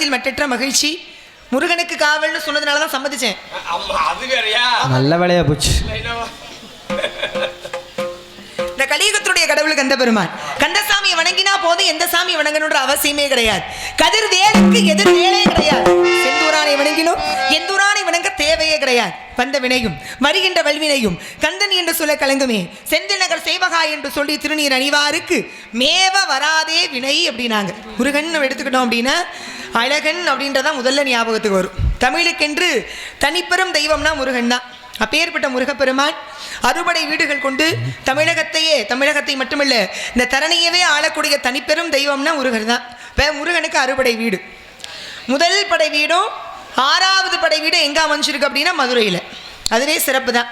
மனதில் மட்டற்ற மகிழ்ச்சி. முருகனுக்கு காவல்னு சொன்னதுனால தான் சம்மதிச்சேன். அம்மா அது வேறயா? நல்ல வேலையா போச்சு. இந்த கலியுகத்துடைய கடவுள் கந்த பெருமான் கந்தசாமியை வணங்கினா போதும் எந்த சாமியை வணங்கணுன்ற அவசியமே கிடையாது. கதிர் வேலுக்கு எதிர் வேலே கிடையாது. எந்தூரானை வணங்கினோம் எந்தூரானை வணங்க தேவையே கிடையாது. வந்த வினையும் வருகின்ற வல்வினையும் கந்தன் என்று சொல்ல கலங்குமே. செந்தில் நகர் சேவகா என்று சொல்லி திருநீர் அணிவாருக்கு மேவ வராதே வினை அப்படின்னாங்க. முருகன் நம்ம எடுத்துக்கிட்டோம் அப்படின்னா அழகன் அப்படின்றதான் முதல்ல ஞாபகத்துக்கு வரும். தமிழுக்கென்று தனிப்பெரும் தெய்வம்னா முருகன் தான். அப்பேற்பட்ட முருகப்பெருமான் அறுபடை வீடுகள் கொண்டு தமிழகத்தையே தமிழகத்தை மட்டுமல்ல இந்த தரணியவே ஆளக்கூடிய தனிப்பெரும் தெய்வம்னா முருகன் தான். இப்போ முருகனுக்கு அறுபடை வீடு. முதல் படை வீடும் ஆறாவது படை வீடும் எங்கே அமைஞ்சிருக்கு அப்படின்னா மதுரையில். அதுவே சிறப்பு தான்.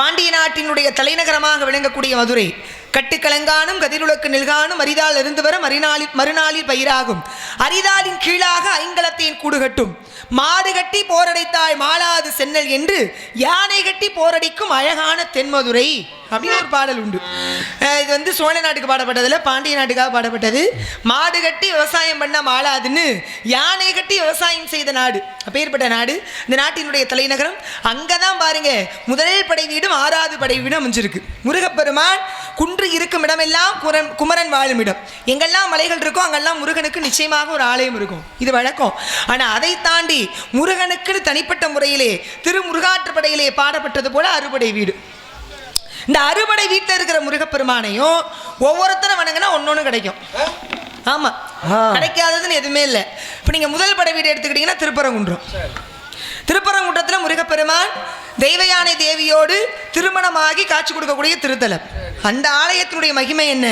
பாண்டிய நாட்டினுடைய தலைநகரமாக விளங்கக்கூடிய மதுரை. கட்டுக்கலங்கானும் கதிருளக்கு நில்கானும் அரிதால் இருந்து வர மறுநாளில் மறுநாளில் பயிராகும். அரிதாலின் கீழாக ஐங்கலத்தையின் கூடு கட்டும் மாடு கட்டி போரடைத்தாள் மாளாது சென்னல் என்று யானை கட்டி போரடிக்கும் அழகான தென்மதுரை. அப்படின்னு ஒரு பாடல் உண்டு. இது வந்து சோழ நாட்டுக்கு பாடப்பட்டதில் பாண்டிய நாட்டுக்காக பாடப்பட்டது. மாடு கட்டி விவசாயம் பண்ண மாளாதுன்னு யானை கட்டி விவசாயம் செய்த நாடு. அப்பேற்பட்ட நாடு. இந்த நாட்டினுடைய தலைநகரம். அங்கே தான் பாருங்க முதல் படை வீடும் ஆறாவது படை வீடும் அமைஞ்சிருக்கு. முருகப்பெருமான் குன்று இருக்கும் இடமெல்லாம் குரன் குமரன் வாழும் இடம். எங்கெல்லாம் மலைகள் இருக்கோ அங்கெல்லாம் முருகனுக்கு நிச்சயமாக ஒரு ஆலயம் இருக்கும். இது வழக்கம். ஆனால் அதை தாண்டி முருகனுக்குன்னு தனிப்பட்ட முறையிலே திருமுருகாற்றுப்படையிலே பாடப்பட்டது போல அறுபடை வீடு. இந்த அறுபடை வீட்டில் இருக்கிற முருகப்பெருமானையும் ஒவ்வொருத்தரும் வணங்கினா ஒன்னொன்று கிடைக்கும். ஆமா. ஆ. கிடைக்காததுன்னு எதுவுமே இல்லை. இப்போ நீங்கள் முதல் படை வீடு எடுத்துக்கிட்டீங்கன்னா திருப்பரங்குன்றம். திருப்பரங்குன்றத்தில் முருகப்பெருமான் தெய்வயானை தேவியோடு திருமணமாகி காட்சி கொடுக்கக்கூடிய திருத்தலம். அந்த ஆலயத்தினுடைய மகிமை என்ன?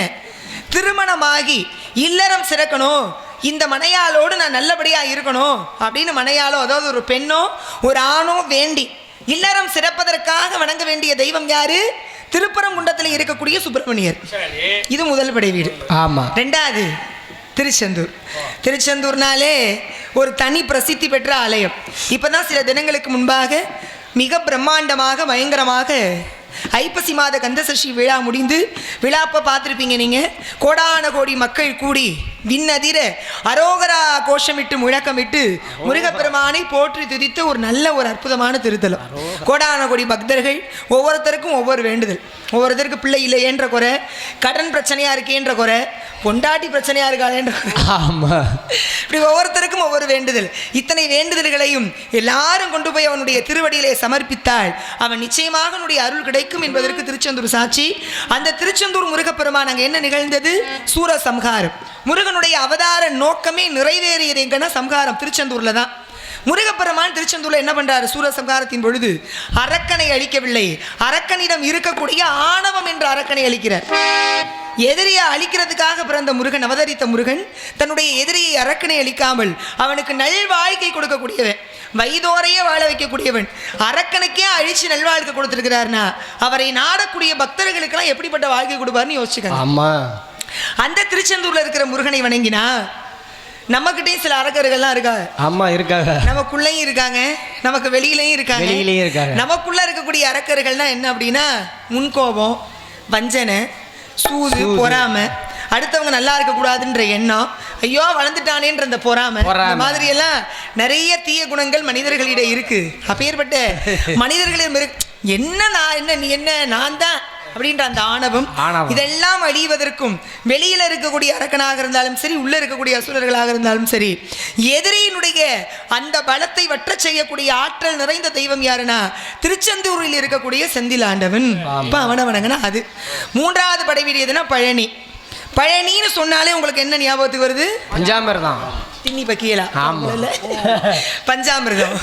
திருமணமாகி இல்லறம் சிறக்கணும். இந்த மனையாளோடு நான் நல்லபடியாக இருக்கணும் அப்படின்னு மனையாளோ அதாவது ஒரு பெண்ணோ ஒரு ஆணோ வேண்டி இல்லறம் சிறப்பதற்காக வணங்க வேண்டிய தெய்வம் யாரு? திருப்பரங்குன்றத்தில் இருக்கக்கூடிய சுப்பிரமணியர். இது முதல் படை வீடு. ஆமா. ரெண்டாவது திருச்செந்தூர். திருச்செந்தூர்னாலே ஒரு தனி பிரசித்தி பெற்ற ஆலயம். இப்பதான் சில தினங்களுக்கு முன்பாக மிக பிரம்மாண்டமாக பயங்கரமாக ஐப்பசி மாத கந்தசஷ்டி விழா முடிந்து விழாப்ப பார்த்துருப்பீங்க நீங்கள் கோடான கோடி மக்கள் கூடி விண்ணதிர அரோகரா கோஷமிட்டு முழக்கமிட்டு முருகப்பெருமானை போற்றி துதித்த ஒரு நல்ல ஒரு அற்புதமான திருத்தலம். கோடான கோடி பக்தர்கள் ஒவ்வொருத்தருக்கும் ஒவ்வொரு வேண்டுதல். ஒவ்வொருத்தருக்கு பிள்ளை இல்லையேன்ற குறை கடன் பிரச்சனையா இருக்கேன்ற குறை பொண்டாட்டி பிரச்சனையா இருக்காளேன்ற குறை. ஆமா. இப்படி ஒவ்வொருத்தருக்கும் ஒவ்வொரு வேண்டுதல். இத்தனை வேண்டுதல்களையும் எல்லாரும் கொண்டு போய் அவனுடைய திருவடியிலே சமர்ப்பித்தால் அவன் நிச்சயமாக அவனுடைய அருள் கிடைக்கும். என்பதற்கு திருச்செந்தூர் சாட்சி. அந்த திருச்செந்தூர் முருகப்பெருமான் அங்கே என்ன நிகழ்ந்தது? சூர சம்ஹாரம் முருகனுடைய அவதார நோக்கமே நிறைவேறியதுங்கன்னா சம்ஹாரம் திருச்செந்தூரில் தான். முருகப்பெருமான் திருச்செந்தூர்ல என்ன பண்றாரு? சூரசம்ஹாரத்தின் பொழுது அரக்கனை அழிக்கவில்லை. அரக்கனிடம் இருக்கக்கூடிய ஆணவம் என்ற அரக்கனை அழிக்கிறார். எதிரியை அழிக்கிறதுக்காக பிறந்த முருகன் அவதரித்த முருகன் தன்னுடைய எதிரியை அரக்கனை அழிக்காமல் அவனுக்கு நல் வாழ்க்கை கொடுக்கக்கூடியவன். வயதோரையே வாழ வைக்கக்கூடியவன். அரக்கனுக்கே அழிச்சு நல்வாழ்க்கை கொடுத்துருக்கிறாருன்னா அவரை நாடக்கூடிய பக்தர்களுக்கெல்லாம் எப்படிப்பட்ட வாழ்க்கை கொடுப்பாருன்னு யோசிச்சுக்கங்க. ஆமா. அந்த திருச்செந்தூர்ல இருக்கிற முருகனை வணங்கினா நம்மகிட்டயும் சில அரக்கர்கள்லாம் இருக்கா ஆமா இருக்காங்க. நமக்குள்ளேயும் இருக்காங்க. நமக்கு வெளியிலயும் இருக்காங்க. வெளியிலயும் இருக்காங்க. நமக்குள்ள இருக்கக்கூடிய அரக்கர்கள்னா என்ன அப்படின்னா முன்கோபம் வஞ்சனை சூது சூது. பொறாமை அடுத்தவங்க நல்லா இருக்கக்கூடாதுன்ற எண்ணம் ஐயோ வளர்ந்துட்டானேன்ற அந்த பொறாமை. இந்த மாதிரி எல்லாம் நிறைய தீய குணங்கள் மனிதர்களிடம் இருக்கு. அப்பேற்பட்ட மனிதர்களிடம் இருக்கு என்ன நான் என்ன நீ என்ன நான் தான் அப்படின்ற அந்த ஆணவம். இதெல்லாம் அழிவதற்கும் வெளியில இருக்கக்கூடிய அரக்கனாக இருந்தாலும் சரி உள்ள இருக்கக்கூடிய அசுரர்களாக இருந்தாலும் சரி எதிரியினுடைய அந்த பலத்தை வற்றச் செய்யக்கூடிய ஆற்றல் நிறைந்த தெய்வம் யாருன்னா திருச்செந்தூரில் இருக்கக்கூடிய செந்தில் ஆண்டவன். அவனை வணங்கினா அது. மூன்றாவது படைவீடு எதுனா பழனி. பழனின்னு சொன்னாலே உங்களுக்கு என்ன ஞாபகத்துக்கு வருது? பஞ்சாமிர்தம். திண்ணி பக்கியலா ஆமா. இல்ல? பஞ்சாமிர்தம்.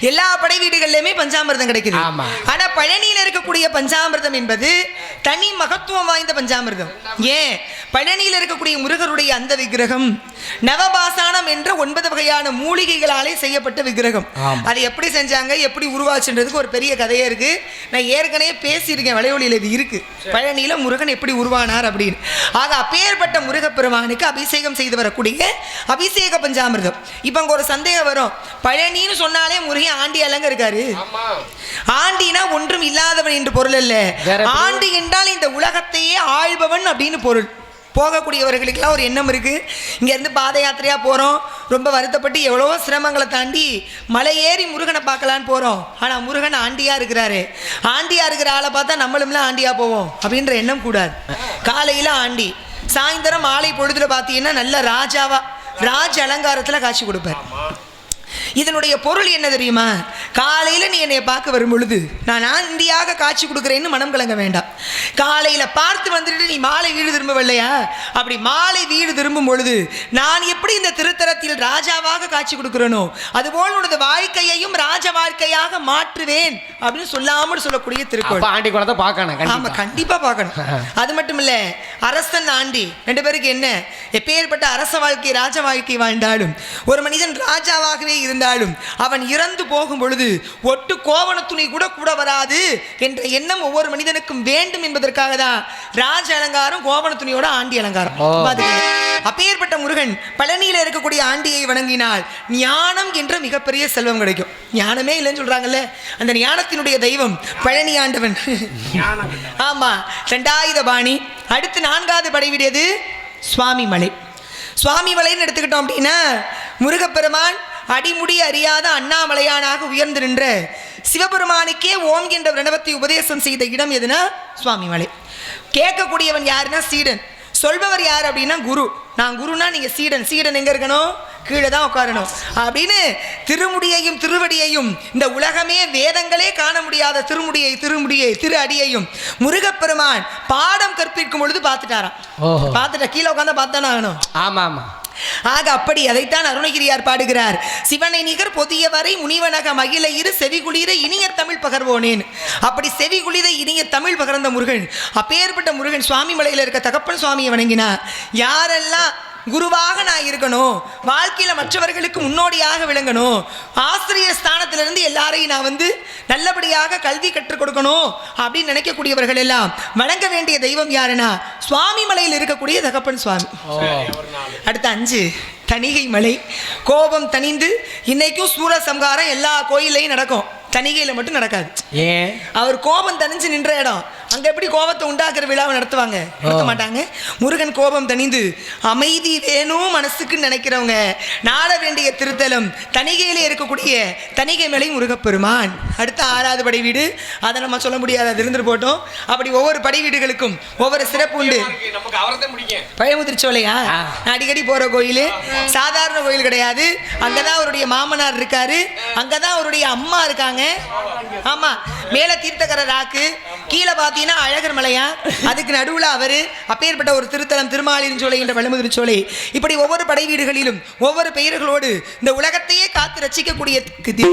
எல்லா படை வீடுகள்லயுமே பஞ்சாமிர்தம் கிடைக்குது. ஆமா. ஆனா பழனியில இருக்கக்கூடிய பஞ்சாமிர்தம் என்பது தனி மகத்துவம் வாய்ந்த பஞ்சாமிர்தம். ஏன்? பழனியில இருக்கக்கூடிய முருகருடைய அந்த விக்கிரகம் நவபாசானம் என்ற ஒன்பது வகையான மூலிகைகளாலே செய்யப்பட்ட விக்கிரகம். அதை எப்படி செஞ்சாங்க? எப்படி உருவாச்சுன்றதுக்கு ஒரு பெரிய கதையே இருக்கு. நான் ஏற்கனவே பேசியிருக்கேன் வளைவொலியில் இது இருக்கு. பழனியில முருகன் எப்படி உருவானார் அப்படின்னு. ஆக அப்பேற்பட்ட முருகப்பெருமானுக்கு அபிஷேகம் செய்து வரக்கூடிய அபிஷேக பஞ்சாமிர்தம். இப்போ அங்க ஒரு சந்தேகம் வரும். பழனின்னு சொன்னாலே முருகன் ஆண்டி அலங்க இருக்காரு. ஆமா. ஆண்டினா ஒன்றும் இல்லாதவன் என்று பொருள் அல்ல? ஆண்டி என்றால் இந்த உலகத்தையே ஆள்பவன் அப்படின்னு பொருள். போகக்கூடியவர்களுக்கெல்லாம் ஒரு எண்ணம் இருக்கு. இங்க இருந்து பாத யாத்திரையா போறோம். ரொம்ப வருத்தப்பட்டு எவ்வளவோ சிரமங்களை தாண்டி மலை ஏறி முருகனை பார்க்கலான்னு போகிறோம் ஆனால் முருகன் ஆண்டியாக இருக்கிறாரு. ஆண்டியாக இருக்கிற ஆளை பார்த்தா நம்மளும்லாம் ஆண்டியாக போவோம் அப்படின்ற எண்ணம் கூடாது. காலையில் ஆண்டி சாயந்தரம் மாலை பொழுதுல பார்த்தீங்கன்னா நல்ல ராஜாவா ராஜ அலங்காரத்தில் காட்சி கொடுப்பார். இதனுடைய பொருள் என்ன தெரியுமா? காலையில் நீ என்னை பார்க்க வரும் பொழுது நான் ஆண்டியாக காட்சி கொடுக்குறேன்னு மனம் கலங்க வேண்டாம். காலையில் பார்த்து வந்துட்டு நீ மாலை வீடு திரும்பவில்லையா? அப்படி மாலை வீடு திரும்பும் பொழுது நான் எப்படி இந்த திருத்தலத்தில் ராஜாவாக காட்சி கொடுக்கிறேனோ அதுபோல் உனது வாழ்க்கையையும் ராஜ வாழ்க்கையாக மாற்றுவேன் அப்படின்னு சொல்லாமல் சொல்லக்கூடிய திருக்குறள். ஆண்டி குளத்தை பார்க்கணும் ஆமா கண்டிப்பா கண்டிப்பா பார்க்கணும். அது மட்டும் இல்ல அரசன் ஆண்டி ரெண்டு பேருக்கு என்ன? எப்பேற்பட்ட அரச வாழ்க்கை ராஜ வாழ்க்கை வாழ்ந்தாலும் ஒரு மனிதன் ராஜாவாகவே இருந்தாலும் அவன் இறந்து போகும் பொழுது ஒட்டு கோவண துணி கூட கூட வராது என்ற எண்ணம் ஒவ்வொரு மனிதனுக்கும் வேண்டும் என்பதற்காக தான் ராஜ அலங்காரம் கோவண துணியோட ஆண்டி அலங்காரம். அப்பேற்பட்ட முருகன் பழனியில இருக்கக்கூடிய ஆண்டியை வணங்கினால் ஞானம் என்ற மிகப்பெரிய செல்வம் கிடைக்கும். ஞானமே இல்லைன்னு சொல்றாங்கல்ல. அந்த ஞானத்தினுடைய தெய்வம் பழனி ஆண்டவன். ஆமா ரெண்டாயுத பாணி அடுத்து நான்காவது படைவிடியது சுவாமி மலை சுவாமி மலைன்னு எடுத்துக்கிட்டோம் அப்படின்னா முருகப்பெருமான் அடிமுடி அறியாத அண்ணாமலையானாக உயர்ந்து நின்ற சிவபெருமானுக்கே ஓம் என்ற பிரணவத்தை உபதேசம் செய்த இடம் எதுனா சுவாமி மலை கேட்கக்கூடியவன் யாருன்னா சீடன். சொல்பவர் யார் அப்படின்னா குரு. நான் குருனா நீங்க சீடன். சீடன் எங்க இருக்கணும்? கீழே தான் உட்காரணும். அப்படின்னு திருமுடியையும் திருவடியையும் இந்த உலகமே வேதங்களே காண முடியாத திருமுடியை திருமுடியை திரு அடியையும் முருகப்பெருமான் பாடம் கற்பிக்கும் பொழுது பார்த்துட்டாராம். பார்த்துட்டா கீழே உட்காந்து பார்த்தானே ஆகணும்? ஆமா ஆமா ஆக அப்படி அதைத்தான் அருணகிரியார் பாடுகிறார். சிவனை நிகர் பொதியவரை முனிவனக மகிழ இரு செவிகுளிர இனிய தமிழ் பகர்வோனேன். அப்படி செவிகுளிர இனிய தமிழ் பகர்ந்த முருகன். அப்பேற்பட்ட முருகன் சுவாமி மலையில் இருக்க தகப்பன் சுவாமியை வணங்கினா யாரெல்லாம் குருவாக நான் இருக்கணும். வாழ்க்கையில் மற்றவர்களுக்கு முன்னோடியாக விளங்கணும். ஆசிரியர் ஸ்தானத்திலிருந்து எல்லாரையும் நான் வந்து நல்லபடியாக கல்வி கற்றுக் கொடுக்கணும் அப்படின்னு நினைக்கக்கூடியவர்கள் எல்லாம் வணங்க வேண்டிய தெய்வம் யாருன்னா சுவாமி மலையில் இருக்கக்கூடிய தகப்பன் சுவாமி. அடுத்த அஞ்சு தணிகை மலை. கோபம் தணிந்து இன்னைக்கும் சூரசம்காரம் எல்லா கோயில்லையும் நடக்கும். தணிகையில் மட்டும் நடக்காது. ஏன்? அவர் கோபம் தணிஞ்சு நின்ற இடம். அங்க எப்படி கோபத்தை உண்டாக்குற விழாவை நடத்துவாங்க? நடத்த மாட்டாங்க. முருகன் கோபம் தணிந்து அமைதி வேணும் மனசுக்கு நினைக்கிறவங்க. நாட வேண்டிய திருத்தலம் தணிகையிலே இருக்கக்கூடிய தணிகை மலை முருகப்பெருமான். அடுத்த ஆறாவது படை வீடு. அதை நம்ம சொல்ல முடியாது அது இருந்துட்டு போட்டோம். அப்படி ஒவ்வொரு படை வீடுகளுக்கும் ஒவ்வொரு சிறப்பு உண்டு. நான் அடிக்கடி போற கோயில். சாதாரண கோயில் கிடையாது. அங்கதான் அவருடைய மாமனார் இருக்காரு. அங்கதான் அவருடைய அம்மா இருக்காங்க. ஆமா மேல தீர்த்தக்கர ராக்கு கீழே பார்த்தீங்கன்னா அழகர் மலையா? அதுக்கு நடுவில் அவர் அப்பேற்பட்ட ஒரு திருத்தலம் திருமாலின் சோலை என்ற பழமுதிர்ச்சோலை இப்படி ஒவ்வொரு படை வீடுகளிலும் ஒவ்வொரு பெயர்களோடு இந்த உலகத்தையே காத்து ரசிக்கக்கூடிய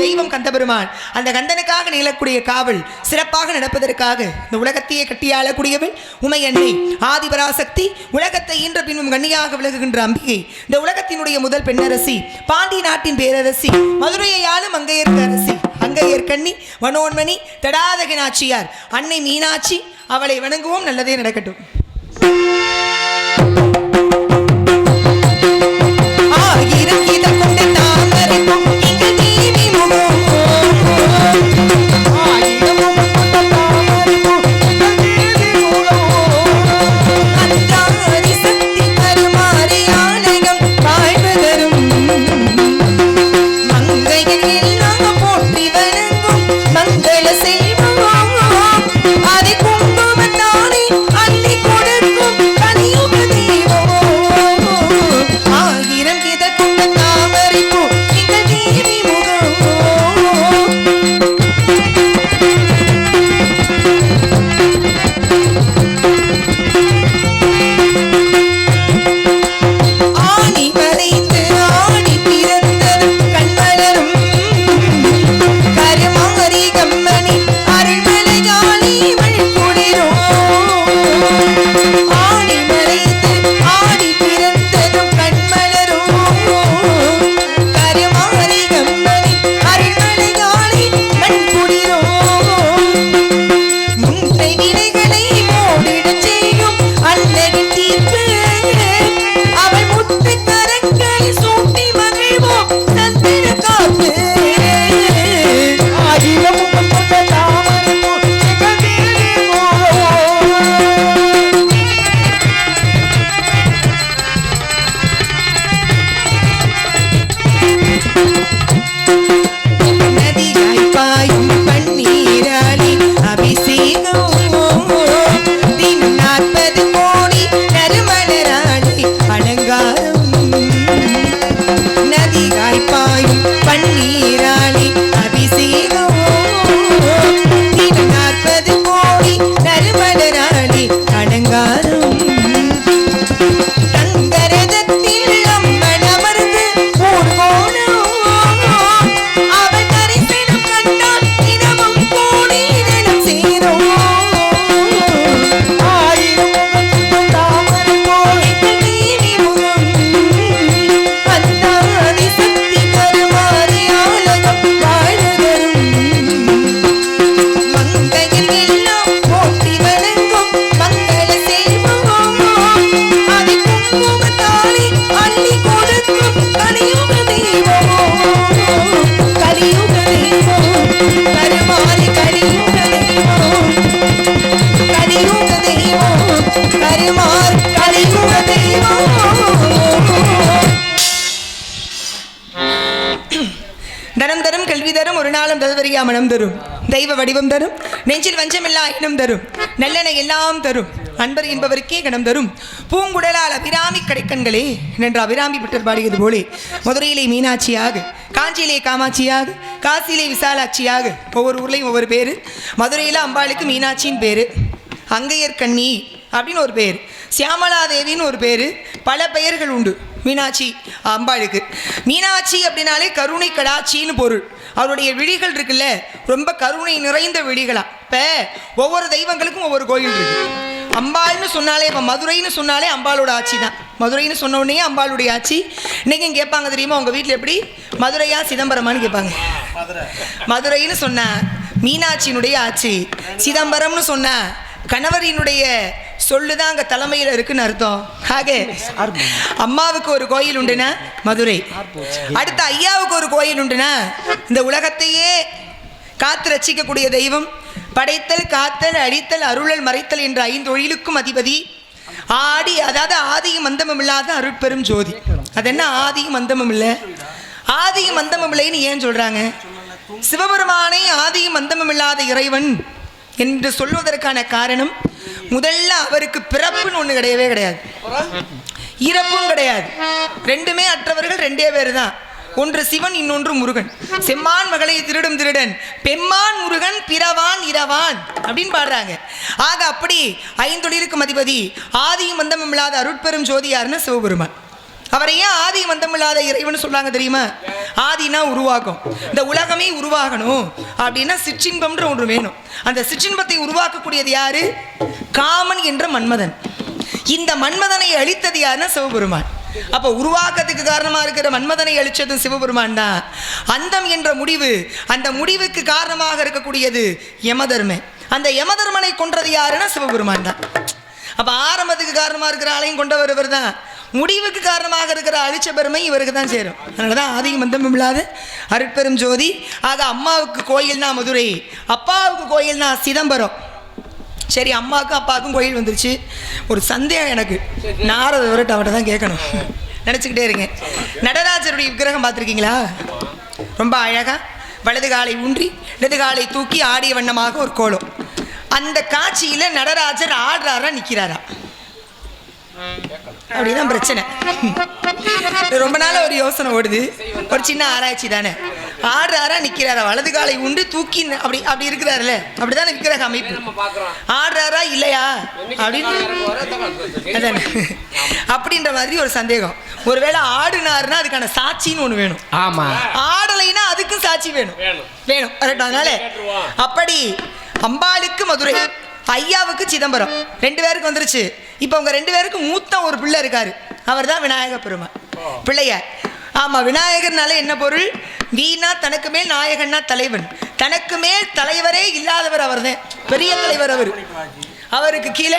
தெய்வம் கந்தபெருமான். அந்த கந்தனுக்காக நிலக்கூடிய காவல் சிறப்பாக நடப்பதற்காக இந்த உலகத்தையே கட்டியாளக்கூடியவள் உமை அன்னை. ஆதிபராசக்தி உலகத்தை ஈன்ற பின்னும் கண்ணியாக விலகுகின்ற அம்பிகை. இந்த உலகத்தினுடைய முதல் பெண்ணரசி பாண்டி நாட்டின் பேரரசி மதுரையை ஆளும் அரசி. அங்கையர் கண்ணி வனோன்மணி தடாதக நாச்சியார் அன்னை மீனாட்சி அவளை வணங்குவோம் நல்லதே நடக்கட்டும். ஆயிரம் நாளும் மனம் தரும். தெய்வ வடிவம் தரும். நெஞ்சில் வஞ்சமில்லா இனம் தரும். நல்லென எல்லாம் தரும். அன்பர் என்பவருக்கே கணம் தரும். பூங்குடலால் அபிராமி கடைக்கண்களே என்று அபிராமி பிட்டர் பாடியது போலே மதுரையிலே மீனாட்சியாக காஞ்சியிலே காமாட்சியாக காசியிலே விசாலாட்சியாக ஒவ்வொரு ஊர்லேயும் ஒவ்வொரு பேர் மதுரையில் அம்பாளுக்கு மீனாட்சின்னு பேர் அங்கையர் கண்ணி அப்படின்னு ஒரு பேர் சியாமலாதேவின்னு ஒரு பேர் பல பெயர்கள் உண்டு மீனாட்சி அம்பாளுக்கு. மீனாட்சி அப்படின்னாலே கருணை கடாட்சின்னு பொருள். அவருடைய விழிகள் இருக்குல்ல ரொம்ப கருணை நிறைந்த விழிகளா. இப்போ ஒவ்வொரு தெய்வங்களுக்கும் ஒவ்வொரு கோயில் இருக்கு. அம்பாள்னு சொன்னாலே இப்போ மதுரைன்னு சொன்னாலே அம்பாளோட ஆட்சி தான். மதுரைன்னு சொன்ன உடனே அம்பாளுடைய ஆட்சி. இன்னைக்கும் கேட்பாங்க தெரியுமா உங்கள் வீட்டில் எப்படி? மதுரையா சிதம்பரமான்னு கேட்பாங்க. மதுரைன்னு சொன்ன மீனாட்சியினுடைய ஆட்சி சிதம்பரம்னு சொன்ன கணவரினுடைய சொல்லுதான் அங்கே தலைமையில் இருக்குன்னு அர்த்தம். ஆகே. அம்மாவுக்கு ஒரு கோயில் உண்டுனா? மதுரை. அடுத்த ஐயாவுக்கு ஒரு கோயில் உண்டுனா? இந்த உலகத்தையே காத்து ரசிக்கக்கூடிய தெய்வம் படைத்தல் காத்தல் அழித்தல் அருளல் மறைத்தல் என்ற ஐந்து ஒழிலுக்கும் அதிபதி ஆடி அதாவது ஆதியும் அந்தமும் இல்லாத அருட்பெரும் ஜோதி. அது என்ன ஆதியும் அந்தமும் இல்லை? ஆதியும் அந்தமும் இல்லைன்னு ஏன் சொல்கிறாங்க சிவபெருமானை ஆதியும் அந்தமும் இல்லாத இறைவன் என்று சொல்வதற்கான காரணம் முதல்ல அவருக்கு பிறப்புன்னு ஒன்று கிடையவே கிடையாது. இறப்பும் கிடையாது. ரெண்டுமே அற்றவர்கள் ரெண்டே பேர் தான் ஒன்று சிவன் இன்னொன்று முருகன். செம்மான் மகளை திருடும் திருடன் பெம்மான் முருகன் பிறவான் இரவான் அப்படின்னு பாடுறாங்க. ஆக அப்படி ஐந்தொழிலுக்கும் அதிபதி ஆதியும் மந்தமும் இல்லாத அருட்பெரும் ஜோதியார்னு சிவபெருமான். அவரை ஏன் ஆதி மந்தமில்லாத இறைவன் சொல்றாங்க தெரியுமா? ஆதினா உருவாக்கும் இந்த உலகமே உருவாகணும். அப்படின்னா சிற்றின்பம்ன்ற ஒன்று வேணும். அந்த சிற்றின்பத்தை உருவாக்கக்கூடியது யாரு? காமன் என்ற மன்மதன். இந்த மன்மதனை அழித்தது யாருன்னா சிவபெருமான். அப்ப உருவாக்கத்துக்கு காரணமா இருக்கிற மன்மதனை அழிச்சதும் சிவபெருமான் தான். அந்தம் என்ற முடிவு அந்த முடிவுக்கு காரணமாக இருக்கக்கூடியது யமதர்மன். அந்த யமதர்மனை கொன்றது யாருன்னா சிவபெருமான் தான். அப்ப ஆரம்பத்துக்கு காரணமா இருக்கிற ஆளையும் கொண்டவர் இவர் தான் முடிவுக்கு காரணமாக இருக்கிற அழிச்ச பெருமை இவருக்கு தான் சேரும். அதனால தான் ஆதிக மந்தமும் இல்லாத அருட்பெரும் ஜோதி. ஆக அம்மாவுக்கு கோயில்னா மதுரை அப்பாவுக்கு கோயில்னா சிதம்பரம். சரி அம்மாவுக்கும் அப்பாவுக்கும் கோயில் வந்துருச்சு. ஒரு சந்தேகம் எனக்கு. நாரத விரட்டு அவர்கிட்ட தான் கேட்கணும். நினச்சிக்கிட்டே இருங்க நடராஜருடைய விக்கிரகம் பார்த்துருக்கீங்களா? ரொம்ப அழகாக வலது காலை ஊன்றி இடது காலை தூக்கி ஆடிய வண்ணமாக ஒரு கோலம். அந்த காட்சியில் நடராஜர் ஆடுறாரா நிற்கிறாரா அப்படிதான் பிரச்சனை. ரொம்ப நாள் ஒரு யோசனை ஓடுது. ஒரு சின்ன ஆராய்ச்சி தானே. ஆடுறாரா நிக்கிறாரா? வலது காலை உண்டு தூக்கி அப்படி அப்படி இருக்கிறாருல்ல. அப்படிதானே விக்கிரக அமைப்பு. ஆடுறாரா இல்லையா? அப்படின்னு அதானே. அப்படின்ற மாதிரி ஒரு சந்தேகம். ஒருவேளை ஆடுனாருன்னா அதுக்கான சாட்சின்னு ஒன்று வேணும். ஆமா. ஆடலைன்னா அதுக்கும் சாட்சி வேணும். வேணும். அதனால. அப்படி அம்பாளுக்கு மதுரை. ஐயாவுக்கு சிதம்பரம். ரெண்டு பேருக்கு வந்துருச்சு. இப்போ உங்க ரெண்டு பேருக்கு மூத்த ஒரு பிள்ளை இருக்காரு. அவர் தான் விநாயக பெருமை பிள்ளையார் ஆமா விநாயகர்னால என்ன பொருள்? வீணா தனக்கு மேல் நாயகன்னா தலைவன். தனக்கு மேல் தலைவரே இல்லாதவர் அவர் தான் பெரிய தலைவர் அவர். அவருக்கு கீழே.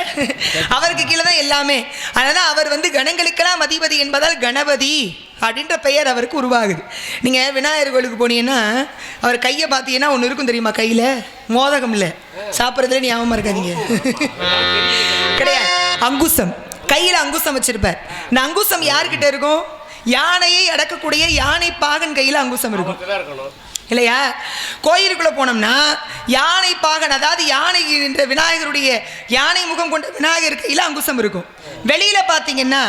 அவருக்கு கீழே தான் எல்லாமே. அதனால் அவர் வந்து கணங்களுக்கெல்லாம் அதிபதி என்பதால் கணபதி அப்படின்ற பெயர் அவருக்கு உருவாகுது. நீங்கள் விநாயகர் கோயிலுக்கு போனீங்கன்னா அவர் கையை பார்த்தீங்கன்னா ஒன்று இருக்கும் தெரியுமா கையில்? மோதகம் இல்லை. சாப்பிட்றதுல ஞாபகமாக இருக்காதீங்க. கிடையாது. அங்குசம். கையில் அங்குசம் வச்சுருப்பார். இந்த அங்குசம் யார்கிட்ட இருக்கும்? யானையை அடக்கக்கூடிய யானை பாகன் கையில் அங்குசம் இருக்கும். இல்லையா? கோயிலுக்குள்ள போனோம்னா யானை பாகன் அதாவது யானை என்ற விநாயகருடைய யானை முகம் கொண்ட விநாயகர் கையில் அங்குசம் இருக்கும். வெளியில பார்த்தீங்கன்னா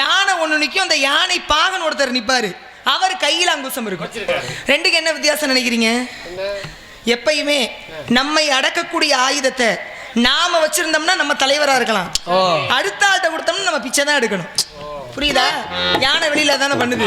யானை ஒன்று நிற்கும் அந்த யானை பாகன் ஒருத்தர் நிற்பாரு அவர் கையில் அங்குசம் இருக்கும். ரெண்டுக்கு என்ன வித்தியாசம் நினைக்கிறீங்க? எப்பயுமே நம்மை அடக்கக்கூடிய ஆயுதத்தை நாம வச்சிருந்தோம்னா நம்ம தலைவரா இருக்கலாம். அடுத்த ஆள்கிட்ட கொடுத்தோம்னா நம்ம பிச்சை தான் எடுக்கணும். புரியுதா? யானை வெளியில தானே பண்ணுது.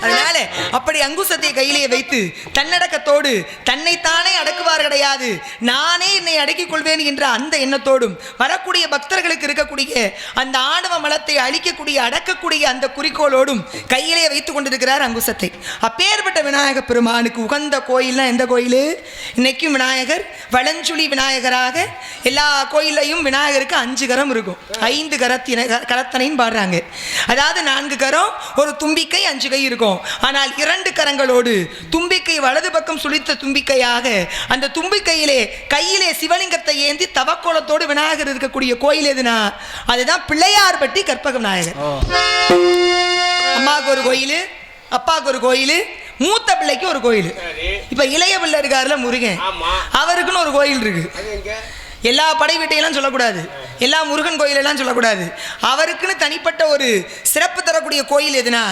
அதனால அப்படி அங்குசத்தை கையிலே வைத்து தன்னடக்கத்தோடு தன்னைத்தானே அடக்குவார் கிடையாது. நானே என்னை அடக்கிக் கொள்வேன் என்ற அந்த எண்ணத்தோடும் வரக்கூடிய பக்தர்களுக்கு இருக்கக்கூடிய அந்த ஆணவ மலத்தை அழிக்கக்கூடிய அடக்கக்கூடிய அந்த குறிக்கோளோடும் கையிலே வைத்து கொண்டிருக்கிறார் அங்குசத்தை. அப்பேற்பட்ட விநாயக பெருமானுக்கு உகந்த கோயில்னா எந்த கோயில்? இன்னைக்கும் விநாயகர் வளஞ்சுழி விநாயகராக எல்லா கோயிலையும் விநாயகருக்கு அஞ்சு கரம் இருக்கும். ஐந்து கரத்தின க- கரத்தனைன்னு பாடுறாங்க. அதாவது நான்கு கரம் ஒரு தும்பிக்கை அஞ்சு கை இருக்கும். ஆனால் இரண்டு கரங்களோடு தும்பிக்கை வலது பக்கம் சுழித்த தும்பிக்கையாக அந்த தும்பிக்கையிலே கையிலே சிவலிங்கத்தை ஏந்தி தவக்கோலத்தோடு விநாயகர் இருக்கக்கூடிய கோயில் எதுனா அதுதான் பிள்ளையார்பட்டி கற்பக விநாயகர் அம்மாவுக்கு ஒரு கோயில் அப்பாவுக்கு ஒரு கோயில் மூத்த பிள்ளைக்கு ஒரு கோயில். இப்ப இளைய பிள்ளை இருக்காருல முருகன். அவருக்குன்னு ஒரு கோயில் இருக்கு. அது எங்க? எல்லா படை வீட்டையெல்லாம் சொல்லக்கூடாது. எல்லா முருகன் கோயிலெல்லாம் சொல்லக்கூடாது. அவருக்குன்னு தனிப்பட்ட ஒரு சிறப்பு தரக்கூடிய கோயில் எதுனா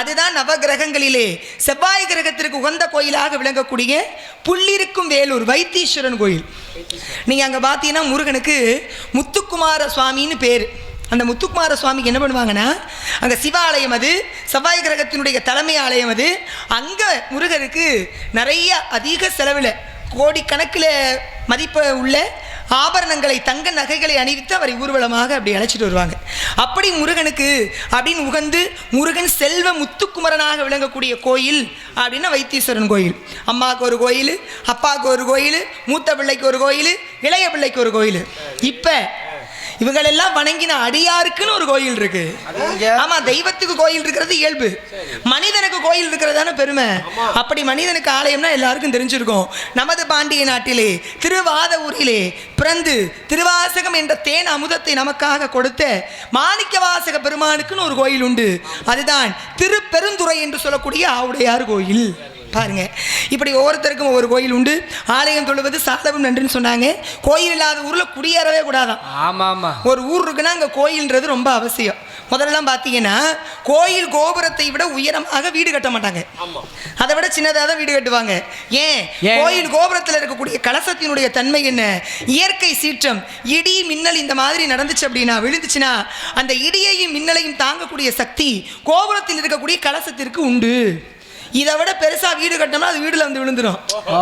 அதுதான் நவகிரகங்களிலே செவ்வாய் கிரகத்திற்கு உகந்த கோயிலாக விளங்கக்கூடிய புள்ளிருக்கும் வேலூர் வைத்தீஸ்வரன் கோயில். நீங்கள் அங்கே பார்த்தீங்கன்னா முருகனுக்கு முத்துக்குமார சுவாமின்னு பேர். அந்த முத்துக்குமார சுவாமிக்கு என்ன பண்ணுவாங்கன்னா அங்கே சிவாலயம் அது செவ்வாய் கிரகத்தினுடைய தலைமை ஆலயம் அது. அங்கே முருகருக்கு நிறைய அதிக செலவில் கோடிக்கணக்கில் மதிப்பு உள்ள ஆபரணங்களை தங்க நகைகளை அணிவித்து அவரை ஊர்வலமாக அப்படி அழைச்சிட்டு வருவாங்க. அப்படி முருகனுக்கு அப்படின்னு உகந்து முருகன் செல்வ முத்துக்குமரனாக விளங்கக்கூடிய கோயில் அப்படின்னா வைத்தீஸ்வரன் கோயில். அம்மாவுக்கு ஒரு கோயில் அப்பாவுக்கு ஒரு கோயில் மூத்த பிள்ளைக்கு ஒரு கோயில் இளைய பிள்ளைக்கு ஒரு கோயில். இப்போ இவங்களெல்லாம் வணங்கின அடியாருக்குன்னு ஒரு கோயில் இருக்கு. ஆமா தெய்வத்துக்கு கோயில் இருக்கிறது இயல்பு. மனிதனுக்கு கோயில் இருக்கிறதான பெருமை. அப்படி மனிதனுக்கு ஆலயம்னா எல்லாருக்கும் தெரிஞ்சிருக்கும். நமது பாண்டிய நாட்டிலே திருவாதவூரிலே பிறந்து திருவாசகம் என்ற தேன் அமுதத்தை நமக்காக கொடுத்த மாணிக்க வாசக பெருமானுக்குன்னு ஒரு கோயில் உண்டு. அதுதான் திருப்பெருந்துறை என்று சொல்லக்கூடிய ஆவுடையார் கோயில். பாருங்க. இப்படி ஒவ்வொருத்தருக்கும் ஒவ்வொரு கோயில் உண்டு. ஆலயம் தொழுவது சாதவும் நன்றுன்னு சொன்னாங்க. கோயில் இல்லாத ஊர்ல குடியேறவே கூடாதான். ஆமா ஆமா ஒரு ஊர் இருக்குன்னா அங்கே கோயில்ன்றது ரொம்ப அவசியம். முதல்லலாம் பார்த்தீங்கன்னா கோயில் கோபுரத்தை விட உயரமாக வீடு கட்ட மாட்டாங்க. அதை விட சின்னதாக தான் வீடு கட்டுவாங்க. ஏன்? ஏன்? கோயில் கோபுரத்தில் இருக்கக்கூடிய கலசத்தினுடைய தன்மை என்ன? இயற்கை சீற்றம். இடி மின்னல் இந்த மாதிரி நடந்துச்சு அப்படின்னா விழுந்துச்சுன்னா அந்த இடியையும் மின்னலையும் தாங்கக்கூடிய சக்தி கோபுரத்தில் இருக்கக்கூடிய கலசத்திற்கு உண்டு. இதை விட பெருசா வீடு கட்டினோம்னா அது வீடுல வந்து விழுந்துரும்.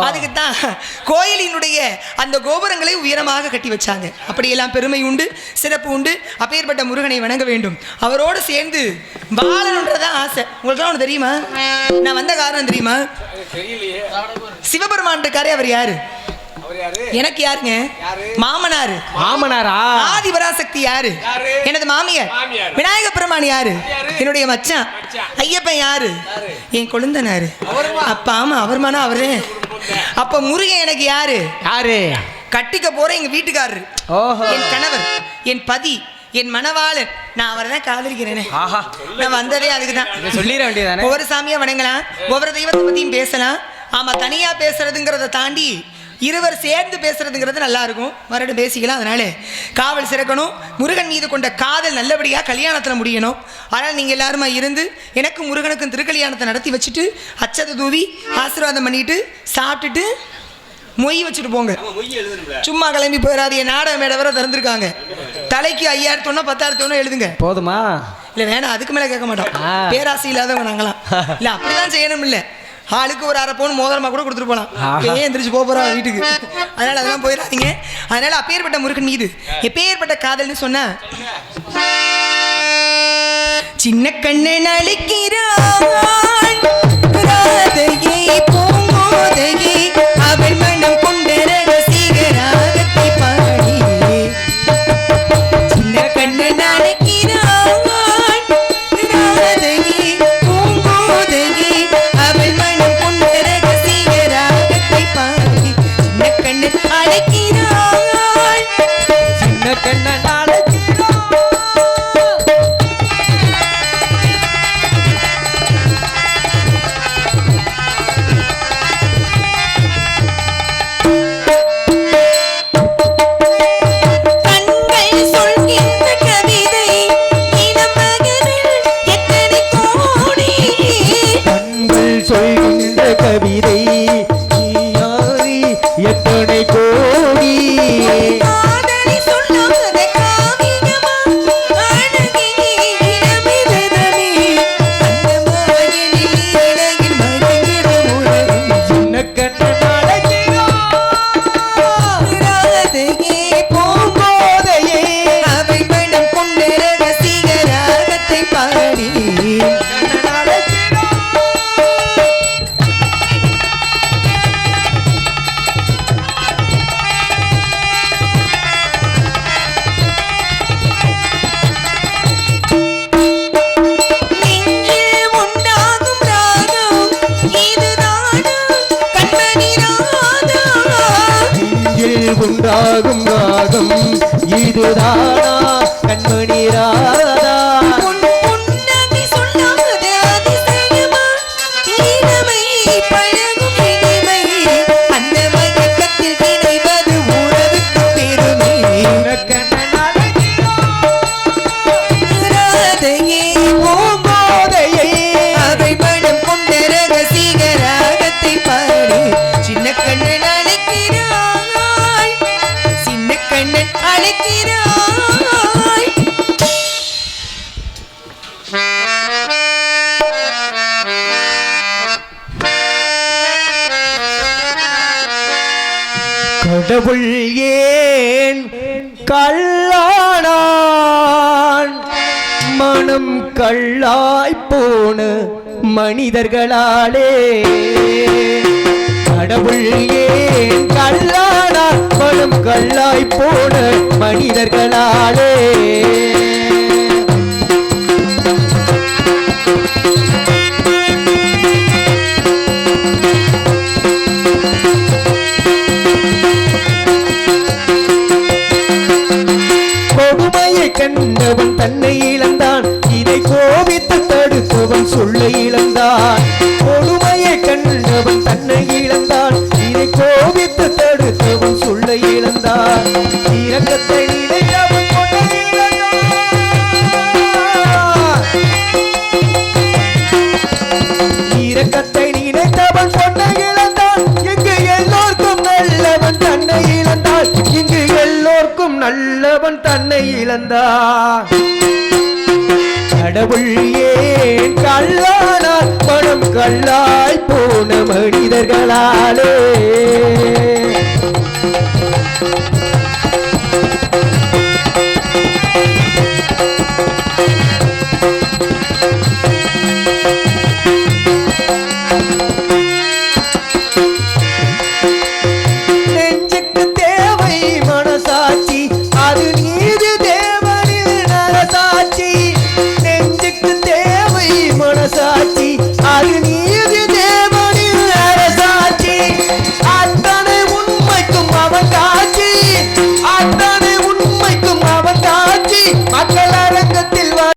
அதுக்கு தான் கோயிலினுடைய அந்த கோபுரங்களை உயரமாக கட்டி வச்சாங்க. அப்படியெல்லாம் பெருமை உண்டு சிறப்பு உண்டு. அப்பேற்பட்ட முருகனை வணங்க வேண்டும். அவரோடு சேர்ந்து பாலனுன்றதான் ஆசை. உங்களுக்கு ஒன்று தெரியுமா? நான் வந்த காரணம் தெரியுமா? சிவபெருமான் இருக்காரே அவர் யாரு? எனக்கு யாருங்க? யாரு? மாமனாரு. மாமனாரா? ஆதிபராசக்தி யாரு? யாரு? எனது மாமியார். விநாயக பெருமான் யாரு? யாரு? என்னுடைய மச்சான். மச்சான். ஐயப்பன் யாரு? யாரு? என் கொழுந்தனாரு. அவருமா? அப்ப ஆமா அவர். மானா அவரே அப்ப முருகன் எனக்கு யாரு? யாரு? கட்டிக்க போற எங்க வீட்டுக்காரரு. ஓஹோ. என் கணவர் என் பதி என் மணவாளன். நான் அவரை தான் காதலிக்கிறேனே. ஆஹா. நான் வந்ததே அதுக்கு தான் சொல்லிட வேண்டியதானே ஒவ்வொரு சாமியை வணங்கலாம். ஒவ்வொரு தெய்வத்தை பற்றியும் பேசலாம். ஆமாம் தனியாக பேசுறதுங்கிறத தாண்டி இருவர் சேர்ந்து பேசுறதுங்கிறது நல்லா இருக்கும் மறுபடியும் பேசிக்கலாம். அதனால காவல் சிறக்கணும். முருகன் மீது கொண்ட காதல் நல்லபடியாக கல்யாணத்தில் முடியணும். ஆனால் நீங்கள் எல்லாருமா இருந்து எனக்கு முருகனுக்கும் திருக்கல்யாணத்தை நடத்தி வச்சுட்டு அச்சதை தூவி ஆசீர்வாதம் பண்ணிட்டு சாப்பிட்டுட்டு மொய் வச்சுட்டு போங்க. சும்மா கிளம்பி போயிடாது என் நாடக மேடை வர திறந்துருக்காங்க. தலைக்கு ஐயாயிரத்தி ஒன்றா பத்தாயிரத்தி ஒன்றா எழுதுங்க. போதுமா? இல்ல வேணாம். அதுக்கு மேல கேட்க மாட்டோம். பேராசை இல்லாதவங்க நாங்களாம். இல்ல அப்படிதான் செய்யணும் இல்ல ஆளுக்கு ஒரு அரை பவுன் மோதிரமா கூட கொடுத்துட்டு போலாம். ஆஹா. ஏன் எந்திரிச்சு போக போறா வீட்டுக்கு? அதனால அதெல்லாம் போயிடாதீங்க. அதனால அப்பேற்பட்ட முருகன் மீது எப்பேற்பட்ட காதல்னு சொன்னா சின்ன கண்ணன் அழைக்கிறான் கல்லாய் போன மனிதர்களாலே. கடவுள் ஏன் கல்லானா படும் கல்லாய் போன மனிதர்களாலே. ஏன் கல்லானால் பணம் கல்லாய் போன மனிதர்களாலே.